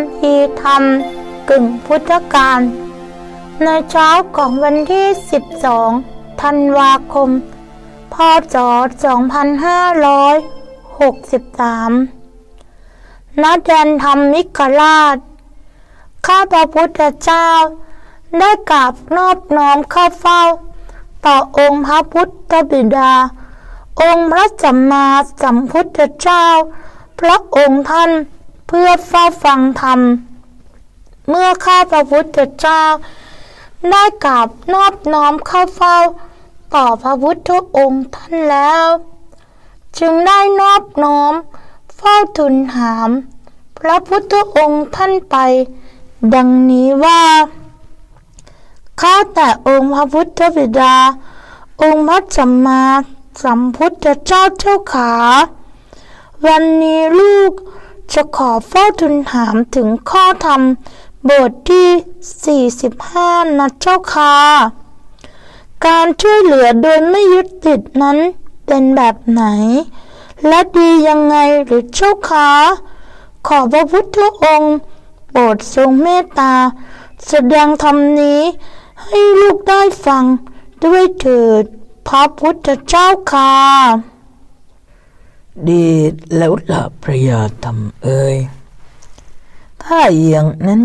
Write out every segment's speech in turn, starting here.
ำพีธรรมกึ่งพุทธกาลในเช้าของวันที่ 12 ธันวาคม พศ 2563ณแดนธรรมมิกราช ข้าพระพุทธเจ้า ได้กราบนอบน้อมเข้าเฝ้า ต่อองค์พระพุทธบิดา องค์พระสัมมาสัมพุทธเจ้า พระองค์ท่าน พื่อเฝ้าฟังธรรม เมื่อข้าพระพุทธเจ้า ได้กราบนอบน้อมเข้าเฝ้า ต่อพระพุทธองค์ท่านแล้ว จึงได้นอบน้อม เฝ้าทูลถาม พระพุทธองค์ท่านไป ดังนี้ว่าข้าแต่องค์พระพุทธบิดา องค์พระสัมมาสัมพุทธเจ้าเจ้าขา วันนี้ลูก จะขอเฝ้าทูลถามถึงข้อธรรม บทที่ 45 นะเจ้าค่ะการช่วยเหลือโดยไม่ยึดติดนั้นเป็นแบบไหน และดียังไงหรือเจ้าคะขอพระพุทธองค์โปรดทรงเมตตา แสดงธรรมนี้ให้ลูกได้ฟังด้วยเถิดพระพุทธเจ้าค่ะ ดีแล้วละพระยาธรรมเอ่ยถ้าอย่างนั้น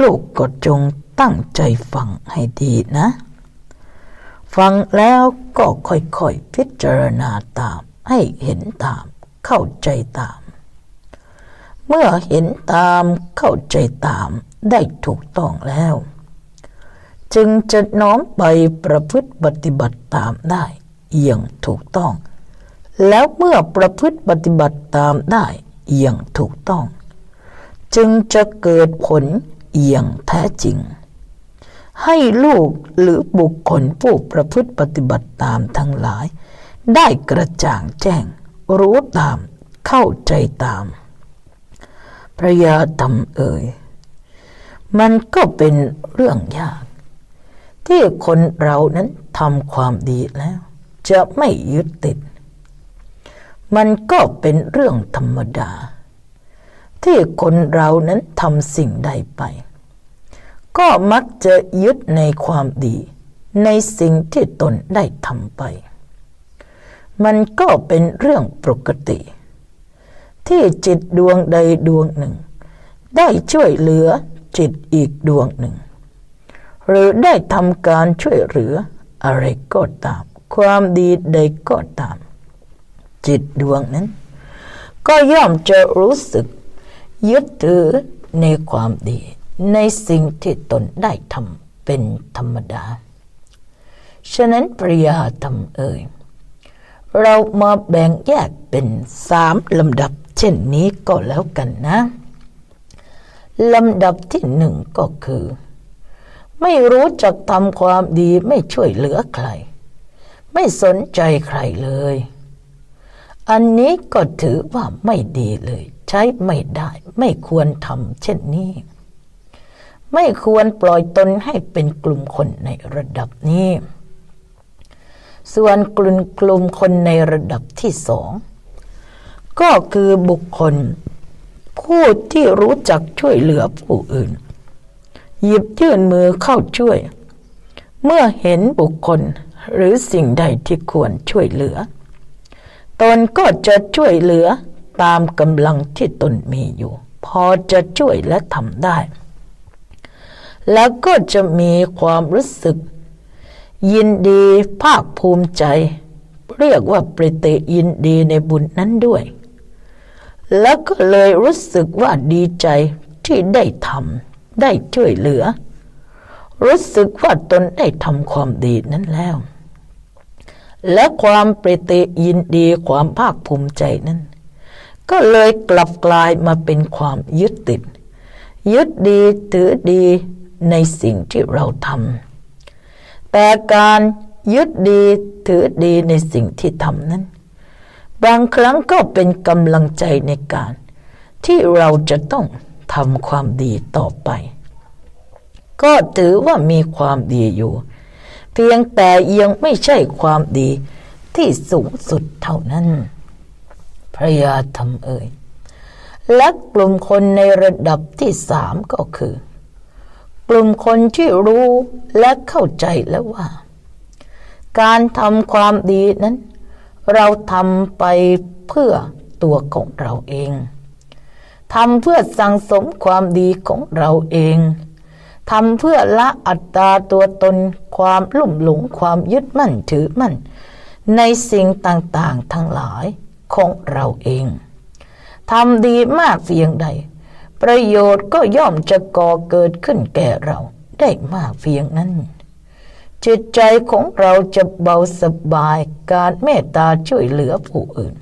ลูกก็จงตั้งใจฟังให้ดีนะ ฟังแล้วก็ค่อยๆพิจารณาตาม ให้เห็นตาม เข้าใจตาม เมื่อเห็นตามเข้าใจตามได้ถูกต้องแล้ว จึงจะน้อมไปประพฤติปฏิบัติตามได้อย่างถูกต้อง แล้วเมื่อประพฤติปฏิบัติตามได้อย่างถูกต้อง จึงจะเกิดผลอย่างแท้จริง ให้ลูกหรือบุคคลผู้ประพฤติปฏิบัติตามทั้งหลาย ได้กระจ่างแจ้ง รู้ตามเข้าใจตาม พระยาธรรมเอ่ย มันก็เป็นเรื่องยาก ที่คนเรานั้นทำความดีแล้ว จะไม่ยึดติด มันก็เป็นเรื่องธรรมดา ที่คนเรานั้นทำสิ่งใดไป ก็มักจะยึดในความดี ในสิ่งที่ตนได้ทำไป มันก็เป็นเรื่องปกติ ที่จิตดวงใดดวงหนึ่ง ได้ช่วยเหลือจิตอีกดวงหนึ่ง หรือได้ทำการช่วยเหลืออะไรก็ตาม ความดีใดก็ตาม จิตดวงนั้น ก็ย่อมจะรู้สึก ยึดถือในความดี ในสิ่งที่ตนได้ทำเป็นธรรมดา ฉะนั้นปริยาธรรมเอ่ยเรามาแบ่งแยกเป็นสามลำดับ เช่นนี้ก็แล้วกันนะลำดับที่หนึ่งก็คือ ไม่รู้จักทำความดีไม่ช่วยเหลือใคร ไม่สนใจใครเลย อันนี้ก็ถือว่าไม่ดีเลย ใช้ไม่ได้ ไม่ควรทำเช่นนี้ ไม่ควรปล่อยตนให้เป็นกลุ่มคนในระดับนี้ ส่วนกลุ่มกลุ่มคนในระดับที่สอง ก็คือบุคคล ผู้ที่รู้จักช่วยเหลือผู้อื่น หยิบยื่นมือเข้าช่วย เมื่อเห็นบุคคลหรือสิ่งใดที่ควรช่วยเหลือ ตนก็จะช่วยเหลือตามกำลังที่ตนมีอยู่ พอจะช่วยและทำได้ แล้วก็จะมีความรู้สึก ยินดีภาคภูมิใจ เรียกว่าปริติยินดีในบุญนั้นด้วย แล้วก็เลยรู้สึกว่าดีใจที่ได้ทำได้ช่วยเหลือ รู้สึกว่าตนได้ทำความดีนั้นแล้ว และความปริติยินดีความภาคภูมิใจนั้น ก็เลยกลับกลายมาเป็นความยึดติด ยึดดีถือดีในสิ่งที่เราทำแต่การยึดดีถือดีในสิ่งที่ทำนั้น บางครั้งก็เป็นกำลังใจในการ ที่เราจะต้องทำความดีต่อไป ก็ถือว่ามีความดีอยู่ เพียงแต่ยังไม่ใช่ความดีที่สูงสุดเท่านั้น พระยาธรรมเอ่ย และกลุ่มคนในระดับที่สามก็คือ กลุ่มคนที่รู้และเข้าใจแล้วว่า การทำความดีนั้น เราทำไปเพื่อตัวของเราเองทำเพื่อสั่งสมความดีของเราเอง ทำเพื่อละอัตตาตัวตนความลุ่มหลงความยึดมั่นถือมั่น ในสิ่งต่างๆทั้งหลายของเราเองทำดีมากเพียงใด ประโยชน์ก็ย่อมจะก่อเกิดขึ้นแก่เราได้มากเพียงนั้น จิตใจของเราจะเบาสบายการเมตตาช่วยเหลือผู้อื่น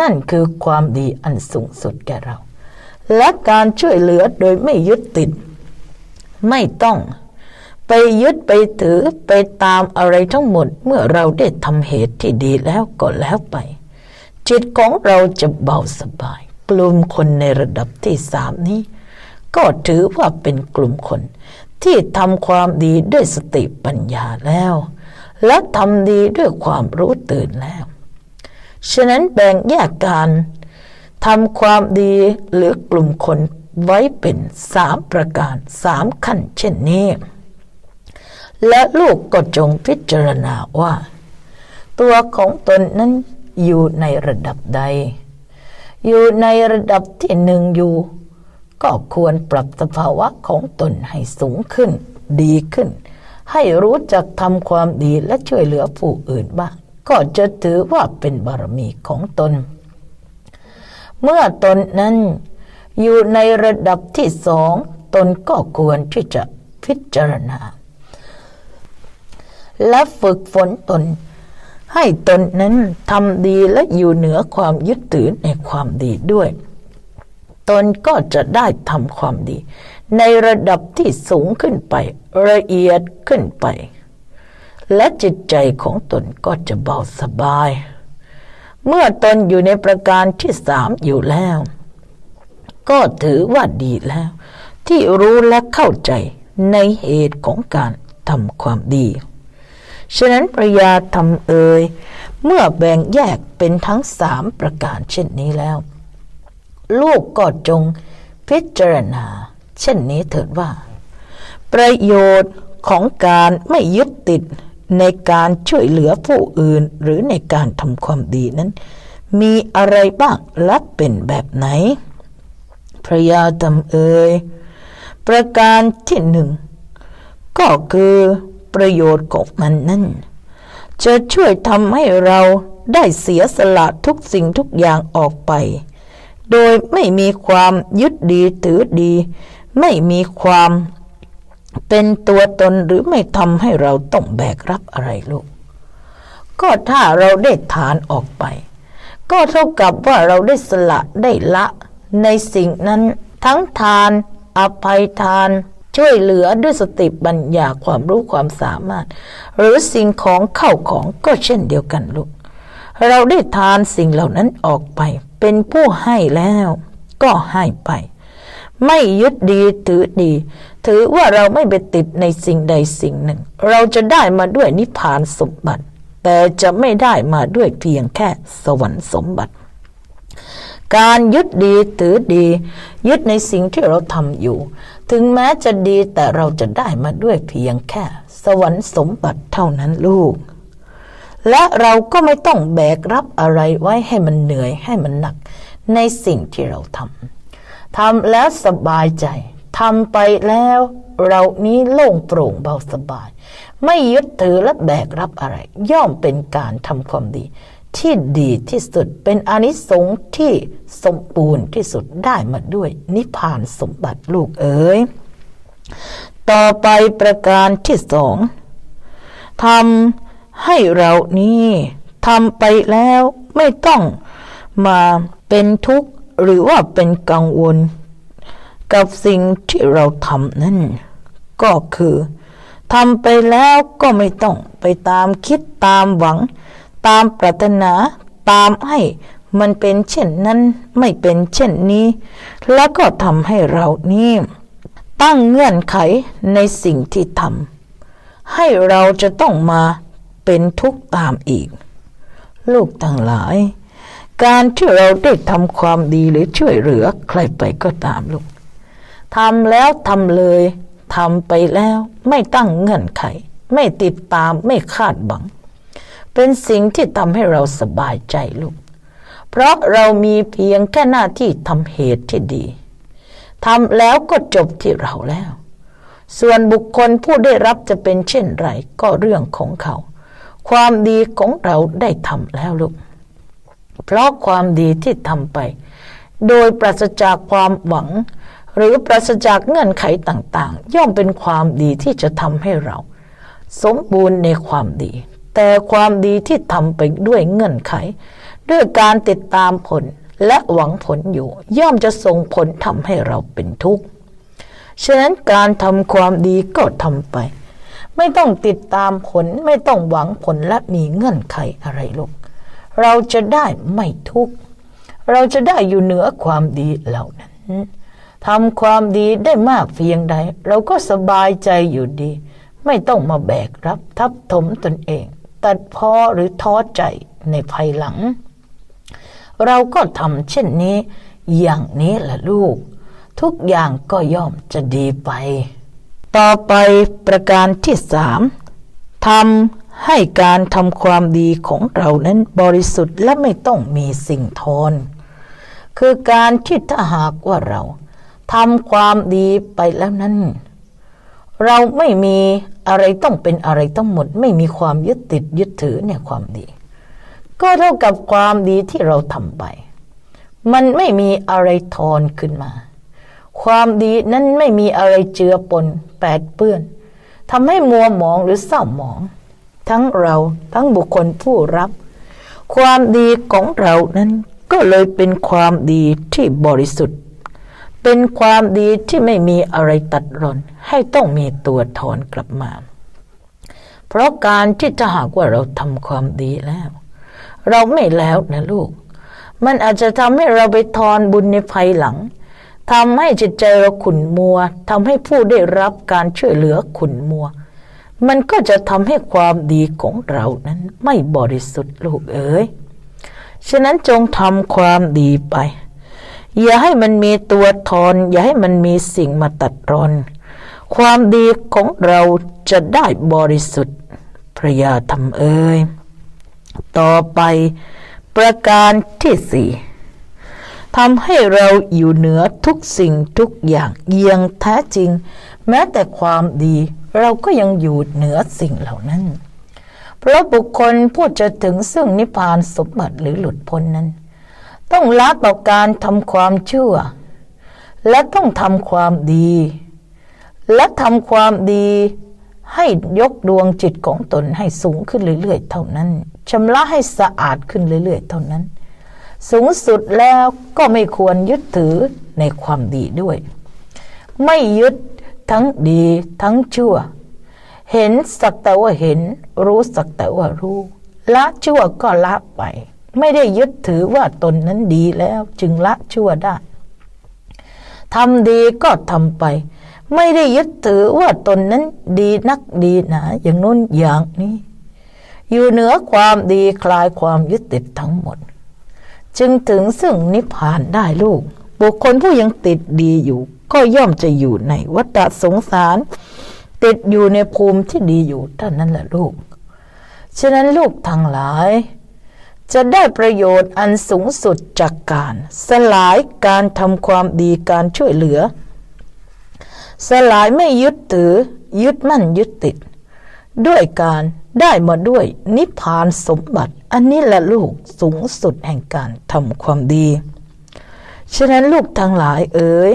นั่นคือความดีอันสูงสุดแก่เรา และการช่วยเหลือโดยไม่ยึดติด ไม่ต้อง ไปยึดไปถือไปตามอะไรทั้งหมด เมื่อเราได้ทำเหตุที่ดีแล้วก็แล้วไป จิตของเราจะเบาสบาย กลุ่มคนในระดับที่สามนี้ ก็ถือว่าเป็นกลุ่มคน ที่ทำความดีด้วยสติปัญญาแล้ว และทำดีด้วยความรู้ตื่นแล้ว ฉะนั้นแบ่งแยกการทำความดีหรือกลุ่มคน ไว้เป็นสามประการสามขั้นเช่นนี้ และลูกก็จงพิจารณาว่า ตัวของตนนั้นอยู่ในระดับใด อยู่ในระดับที่หนึ่งอยู่ ก็ควรปรับสภาวะของตนให้สูงขึ้น ดีขึ้น ให้รู้จักทำความดีและช่วยเหลือผู้อื่นบ้าง ก็จะถือว่าเป็นบารมีของตน เมื่อตนนั้น อยู่ในระดับที่สองตนก็ควรที่จะพิจารณา และฝึกฝนตน ให้ตนนั้นทำดีและอยู่เหนือความยึดถือในความดีด้วย ตนก็จะได้ทำความดี ในระดับที่สูงขึ้นไป ละเอียดขึ้นไป และจิตใจของตนก็จะเบาสบาย เมื่อตนอยู่ในประการที่สามอยู่แล้ว ก็ถือว่าดีแล้ว ที่รู้และเข้าใจในเหตุของการทำความดี ฉะนั้นปริยาทำเอ่ยเมื่อแบ่งแยกเป็นทั้งสามประการเช่นนี้แล้ว ลูกก็จงพิจารณา เช่นนี้เถิดว่า ประโยชน์ของการไม่ยึดติดในการช่วยเหลือผู้อื่นหรือในการทำความดีนั้น มีอะไรบ้างและเป็นแบบไหน พระยาทำเอ่ยประการที่หนึ่งก็คือประโยชน์ของมันนั้นจะช่วยทำให้เราได้เสียสละทุกสิ่งทุกอย่างออกไป โดยไม่มีความยึดดีถือดี ไม่มีความเป็นตัวตนหรือไม่ทำให้เราต้องแบกรับอะไรลูก ก็ถ้าเราได้ทานออกไป ก็เท่ากับว่าเราได้สละได้ละ ในสิ่งนั้น ทั้งทาน อภัยทาน ช่วยเหลือด้วยสติปัญญาความรู้ความสามารถ หรือสิ่งของเข้าของก็เช่นเดียวกันลูก เราได้ทานสิ่งเหล่านั้นออกไป เป็นผู้ให้แล้ว ก็ให้ไป ไม่ยึดดีถือดี ถือว่าเราไม่ไปติดในสิ่งใดสิ่งหนึ่ง เราจะได้มาด้วยนิพพานสมบัติ แต่จะไม่ได้มาด้วยเพียงแค่สวรรค์สมบัติ การยึดดีถือดี ยึดในสิ่งที่เราทำอยู่ ถึงแม้จะดีแต่เราจะได้มาด้วยเพียงแค่ สวรรค์สมบัติเท่านั้นลูก และเราก็ไม่ต้องแบกรับอะไรไว้ให้มันเหนื่อยให้มันหนัก ในสิ่งที่เราทำทำแล้วสบายใจทำไปแล้ว เรานี้โล่งโปร่งเบาสบาย ไม่ยึดถือและแบกรับอะไร ย่อมเป็นการทำความดี ที่ดีที่สุดเป็นอนิสงส์ที่ สมบูรณ์ที่สุดได้มาด้วยนิพพานสมบัติลูกเอ๋ย ต่อไปประการที่สองทำให้เรานี้ทำไปแล้วไม่ต้องมาเป็นทุกข์หรือว่าเป็นกังวล กับสิ่งที่เราทำนั่น ก็คือทำไปแล้วก็ไม่ต้องไปตามคิดตามหวัง ตามปรารถนาตามให้ มันเป็นเช่นนั้นไม่เป็นเช่นนี้ แล้วก็ทำให้เรานี่ตั้งเงื่อนไขในสิ่งที่ทำให้เราจะต้องมาเป็นทุกข์ตามอีก ลูกทั้งหลาย การที่เราได้ทำความดีหรือช่วยเหลือใครไปก็ตามลูกทำแล้วทำเลยทำไปแล้วไม่ตั้งเงื่อนไข ไม่ติดตามไม่คาดหวัง เป็นสิ่งที่ทำให้เราสบายใจลูก เพราะเรามีเพียงแค่หน้าที่ทำเหตุที่ดีทำแล้วก็จบที่เราแล้ว ส่วนบุคคลผู้ได้รับจะเป็นเช่นไรก็เรื่องของเขา ความดีของเราได้ทำแล้วลูกเพราะความดีที่ทำไป โดยปราศจากความหวัง หรือปราศจากเงื่อนไขต่าง ๆ ย่อมเป็นความดีที่จะทำให้เรา สมบูรณ์ในความดี แต่ความดีที่ทำไปด้วยเงื่อนไข ด้วยการติดตามผลและหวังผลอยู่ ย่อมจะส่งผลทำให้เราเป็นทุกข์ ฉะนั้นการทำความดีก็ทำไป ไม่ต้องติดตามผลไม่ต้องหวังผลและมีเงื่อนไขอะไรลูกเราจะได้ไม่ทุกข์ เราจะได้อยู่เหนือความดีเหล่านั้นทำความดีได้มากเพียงใด เราก็สบายใจอยู่ดี ไม่ต้องมาแบกรับทับถมตนเอง ตัดพ้อหรือท้อใจในภายหลัง เราก็ทำเช่นนี้ อย่างนี้แหละลูก ทุกอย่างก็ย่อมจะดีไป ต่อไปประการที่สามทำให้การทำความดีของเรานั้นบริสุทธิ์และไม่ต้องมีสิ่งทอนคือการที่ถ้าหากว่าเราทำความดีไปแล้วนั้น เราไม่มีอะไรต้องเป็นอะไรต้องหมด ไม่มีความยึดติดยึดถือในความดี ก็เท่ากับความดีที่เราทำไป มันไม่มีอะไรทอนขึ้นมา ความดีนั้นไม่มีอะไรเจือปนแปดเปื้อนทำให้มัวหมองหรือเศร้าหมอง ทั้งเราทั้งบุคคลผู้รับ ความดีของเรานั้นก็เลยเป็นความดีที่บริสุทธิ์ เป็นความดีที่ไม่มีอะไรตัดรอน ให้ต้องมีตัวถอนกลับมา เพราะการที่จะหากว่าเราทำความดีแล้ว เราไม่แล้วนะลูก มันอาจจะทำให้เราไปทอนบุญในภายหลังทำให้จิตใจเราขุ่นมัวทำให้ผู้ได้รับการช่วยเหลือขุ่นมัว มันก็จะทำให้ความดีของเรานั้นไม่บริสุทธิ์ลูกเอ๋ยฉะนั้นจงทำความดีไป อย่าให้มันมีตัวทอน อย่าให้มันมีสิ่งมาตัดรอน ความดีของเราจะได้บริสุทธิ์พระยาทำเอ่ยต่อไปประการที่สี่ทำให้เราอยู่เหนือทุกสิ่งทุกอย่างเยียงแท้จริง แม้แต่ความดีเราก็ยังอยู่เหนือสิ่งเหล่านั้น เพราะบุคคลผู้จะถึงซึ่งนิพพานสมบัติหรือหลุดพ้นนั้น ต้องละต่อการทำความชั่ว และต้องทำความดี และทำความดีให้ยกดวงจิตของตนให้สูงขึ้นเรื่อยๆ เท่านั้นชำระให้สะอาดขึ้นเรื่อยๆ เท่านั้น สูงสุดแล้วก็ไม่ควรยึดถือในความดีด้วย ไม่ยึดทั้งดีทั้งชั่ว เห็นสักแต่ว่าเห็น รู้สักแต่ว่ารู้ ละชั่วก็ละไป ไม่ได้ยึดถือว่าตนนั้นดีแล้วจึงละชั่วได้ทำดีก็ทำไป ไม่ได้ยึดถือว่าตนนั้นดีนักดีหนาอย่างนู้นอย่างนี้ อยู่เหนือความดีคลายความยึดติดทั้งหมด จึงถึงซึ่งนิพพานได้ลูก บุคคลผู้ยังติดดีอยู่ ก็ย่อมจะอยู่ในวัฏสงสาร ติดอยู่ในภูมิที่ดีอยู่เท่านั้นแหละลูก ฉะนั้นลูกทั้งหลาย จะได้ประโยชน์อันสูงสุดจากการ สลายการทำความดีการช่วยเหลือ สลายไม่ยึดถือ ยึดมั่นยึดติด ด้วยการได้มาด้วยนิพพานสมบัติ อันนี้แหละลูกสูงสุดแห่งการทำความดี ฉะนั้นลูกทั้งหลายเอ๋ย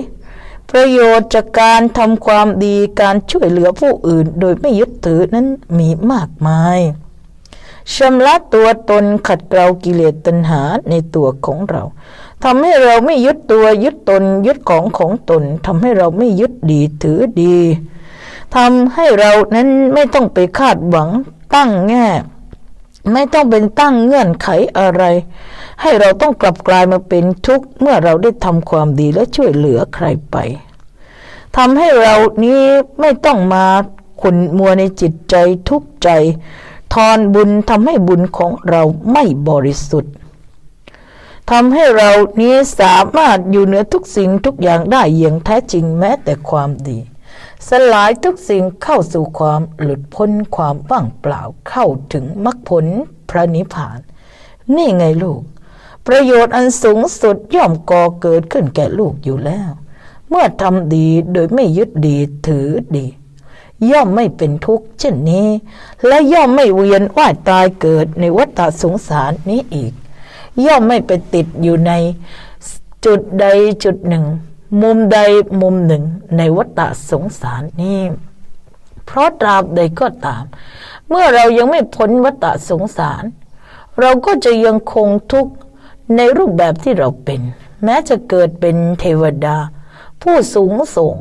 ประโยชน์จากการทำความดีการช่วยเหลือผู้อื่น โดยไม่ยึดถือนั้นมีมากมาย ชำระตัวตนขัดเกลากิเลสตัณหาในตัวของเราทำให้เราไม่ยึดตัวยึดตนยึดของของตนทำให้เราไม่ยึดดีถือดีทำให้เรานั้นไม่ต้องไปคาดหวังตั้งแง่ไม่ต้องเป็นตั้งเงื่อนไขอะไร ให้เราต้องกลับกลายมาเป็นทุกข์เมื่อเราได้ทำความดีและช่วยเหลือใครไปทำให้เรานี้ไม่ต้องมาขุนมัวในจิตใจทุกข์ใจ ทอนบุญทำให้บุญของเราไม่บริสุทธิ์ทำให้เรานี้สามารถอยู่เหนือทุกสิ่งทุกอย่างได้อย่างแท้จริงแม้แต่ความดี สลายทุกสิ่งเข้าสู่ความหลุดพ้นความว่างเปล่าเข้าถึงมรรคผลพระนิพพาน นี่ไงลูก ประโยชน์อันสูงสุดย่อมก่อเกิดขึ้นแก่ลูกอยู่แล้ว เมื่อทำดีโดยไม่ยึดดีถือดี ย่อมไม่เป็นทุกข์เช่นนี้ และย่อมไม่เวียนว่ายตายเกิดในวัฏสงสารนี้อีก ย่อมไม่ไปติดอยู่ในจุดใดจุดหนึ่ง มุมใดมุมหนึ่งในวัฏสงสารนี้ เพราะตราบใดก็ตาม เมื่อเรายังไม่พ้นวัฏสงสาร เราก็จะยังคงทุกข์ในรูปแบบที่เราเป็น แม้จะเกิดเป็นเทวดา ผู้สูงส่ง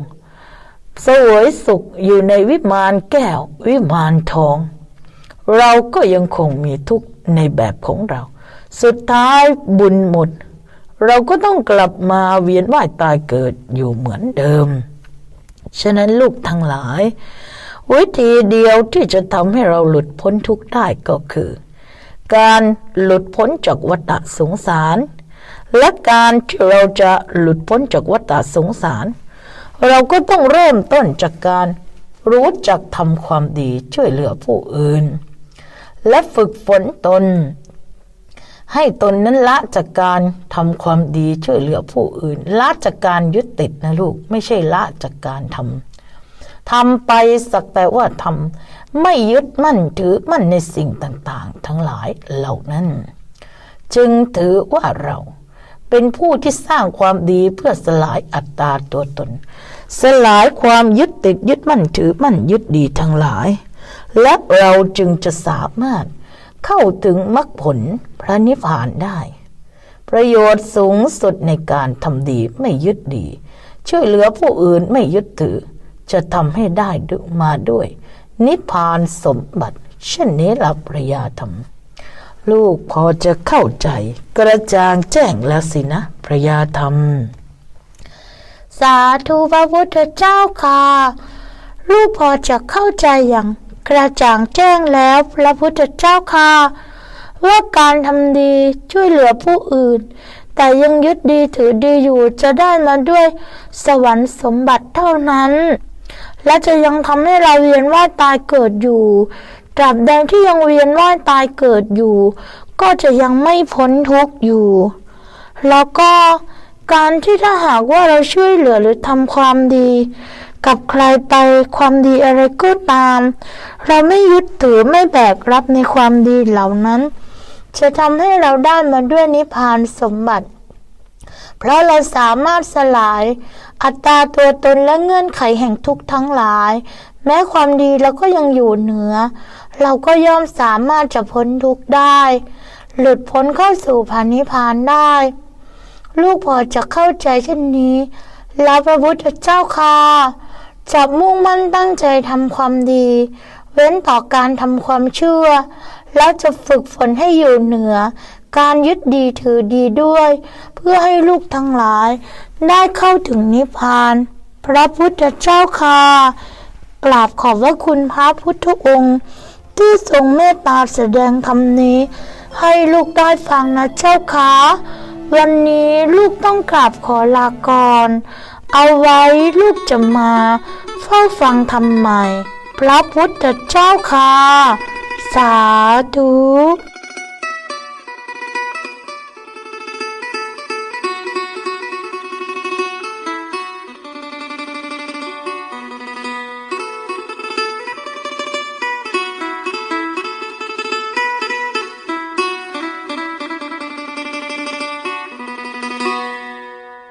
สวยสุขอยู่ในวิมานแก้ววิมานทอง เราก็ยังคงมีทุกข์ในแบบของเรา สุดท้ายบุญหมด เราก็ต้องกลับมาเวียนว่ายตายเกิดอยู่เหมือนเดิม ฉะนั้นลูกทั้งหลาย วิธีเดียวที่จะทำให้เราหลุดพ้นทุกข์ได้ก็คือ การหลุดพ้นจากวัฏสงสาร และการที่เราจะหลุดพ้นจากวัฏสงสาร เราก็ต้องเริ่มต้นจากการรู้จักทำความดีช่วยเหลือผู้อื่น และฝึกฝนตน ให้ตนนั้นละจากการทำความดีช่วยเหลือผู้อื่น ละจากการยึดติดนะลูก ไม่ใช่ละจากการทำทำไปสักแต่ว่าทำไม่ยึดมั่นถือมั่นในสิ่งต่างๆ ทั้งหลายเหล่านั้น จึงถือว่าเราเป็นผู้ที่สร้างความดีเพื่อสลายอัตตาตัวตน สลายความยึดติดยึดมั่นถือมั่นยึดดีทั้งหลาย และเราจึงจะสามารถเข้าถึงมรรคผลพระนิพพานได้ ประโยชน์สูงสุดในการทำดีไม่ยึดดี ช่วยเหลือผู้อื่นไม่ยึดถือ จะทำให้ได้มาด้วย นิพพานสมบัติ เช่นนี้ละปริยาธรรม ลูกพอจะเข้าใจ กระจ่างแจ้งแล้วสินะพระยาธรรม สาธุพระพุทธเจ้าค่ะ ลูกพอจะเข้าใจอย่างกระจ่างแจ้งแล้วพระพุทธเจ้าค่ะ ว่าการทำดีช่วยเหลือผู้อื่น แต่ยังยึดดีถือดีอยู่จะได้มาด้วยสวรรค์สมบัติเท่านั้น และจะยังทำให้เราเวียนว่ายตายเกิดอยู่ตราบใดที่ยังเวียนว่ายตายเกิดอยู่ ก็จะยังไม่พ้นทุกข์อยู่ แล้วก็ การที่ถ้าหากว่าเราช่วยเหลือหรือทำความดี กับใครไปความดีอะไรก็ตาม เราไม่ยึดถือไม่แบกรับในความดีเหล่านั้น จะทำให้เราได้มาด้วยนิพพานสมบัติ เพราะเราสามารถสลาย อัตราตัวตนและเงื่อนไขแห่งทุกข์ทั้งหลาย แม้ความดีเราก็ยังอยู่เหนือ เราก็ย่อมสามารถจะพ้นทุกข์ได้ หลุดพ้นเข้าสู่พานิพานได้ ลูกพอจะเข้าใจเช่นนี้แล้วพระพุทธเจ้าค่ะจะมุ่งมั่นตั้งใจทำความดี เว้นต่อการทำความเชื่อ แล้วจะฝึกฝนให้อยู่เหนือ การยึดดีถือดีด้วย เพื่อให้ลูกทั้งหลาย ได้เข้าถึงนิพพาน พระพุทธเจ้าค่ะกราบขอบพระคุณพระพุทธองค์ ที่ทรงเมตตาแสดงคำนี้ ให้ลูกได้ฟังนะเจ้าค่ะ วันนี้ลูกต้องกราบขอลาก่อน เอาไว้ลูกจะมา เฝ้าฟังทำไมพระพุทธเจ้าค่ะ สาธุ